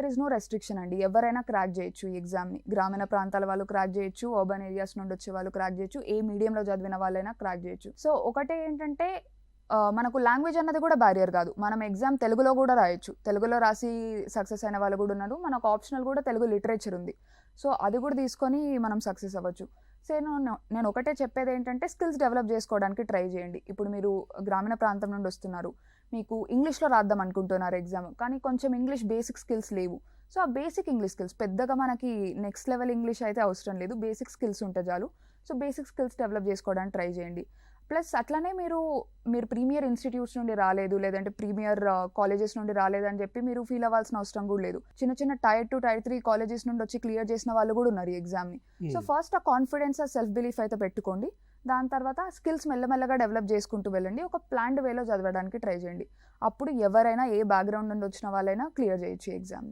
There is no restriction అండి. ఎవరైనా crack చేయొచ్చు ఈ ఎగ్జామ్ని గ్రామీణ ప్రాంతాల వాళ్ళు క్రాక్ చేయొచ్చు అర్బన్ ఏరియాస్ నుండి వచ్చే వాళ్ళు క్రాక్ చేయొచ్చు ఏ మీడియంలో చదివిన వాళ్ళైనా క్రాక్ చేయొచ్చు. సో ఒకటే ఏంటంటే మనకు లాంగ్వేజ్ అన్నది కూడా బ్యారియర్ కాదు. మనం ఎగ్జామ్ తెలుగులో కూడా రాయొచ్చు. తెలుగులో రాసి సక్సెస్ అయిన వాళ్ళు కూడా ఉన్నారు. మనకు ఆప్షనల్ కూడా తెలుగు లిటరేచర్ ఉంది. సో అది కూడా తీసుకొని మనం సక్సెస్ అవ్వచ్చు. సో నేను నేను ఒకటే చెప్పేది ఏంటంటే స్కిల్స్ డెవలప్ చేసుకోవడానికి ట్రై చేయండి. ఇప్పుడు మీరు గ్రామీణ ప్రాంతం నుండి వస్తున్నారు. మీకు ఇంగ్లీష్లో రాద్దాం అనుకుంటున్నారు ఎగ్జామ్ కానీ కొంచెం ఇంగ్లీష్ బేసిక్ స్కిల్స్ లేవు. సో ఆ బేసిక్ ఇంగ్లీష్ స్కిల్స్ పెద్దగా మనకి నెక్స్ట్ లెవెల్ ఇంగ్లీష్ అయితే అవసరం లేదు. బేసిక్ స్కిల్స్ ఉంటే చాలు. సో బేసిక్ స్కిల్స్ డెవలప్ చేసుకోవడానికి ట్రై చేయండి. ప్లస్ అట్లనే మీరు మీరు ప్రీమియర్ ఇన్స్టిట్యూట్స్ నుండి రాలేదు లేదంటే ప్రీమియర్ కాలేజెస్ నుండి రాలేదని చెప్పి మీరు ఫీల్ అవ్వాల్సిన అవసరం కూడా లేదు. చిన్న చిన్న tier two tier three colleges నుండి వచ్చి క్లియర్ చేసిన వాళ్ళు కూడా ఉన్నారు ఈ ఎగ్జామ్ని సో ఫస్ట్ ఆ కాన్ఫిడెన్స్ ఆ సెల్ఫ్ బిలీఫ్ అయితే పెట్టుకోండి. దాని తర్వాత స్కిల్స్ మెల్లమెల్లగా డెవలప్ చేసుకుంటూ వెళ్ళండి. ఒక ప్లాన్డ్ వేలో చదవడానికి ట్రై చేయండి. అప్పుడు ఎవరైనా ఏ బ్యాక్గ్రౌండ్ నుండి వచ్చిన వాళ్ళైనా క్లియర్ చేయొచ్చు ఎగ్జామ్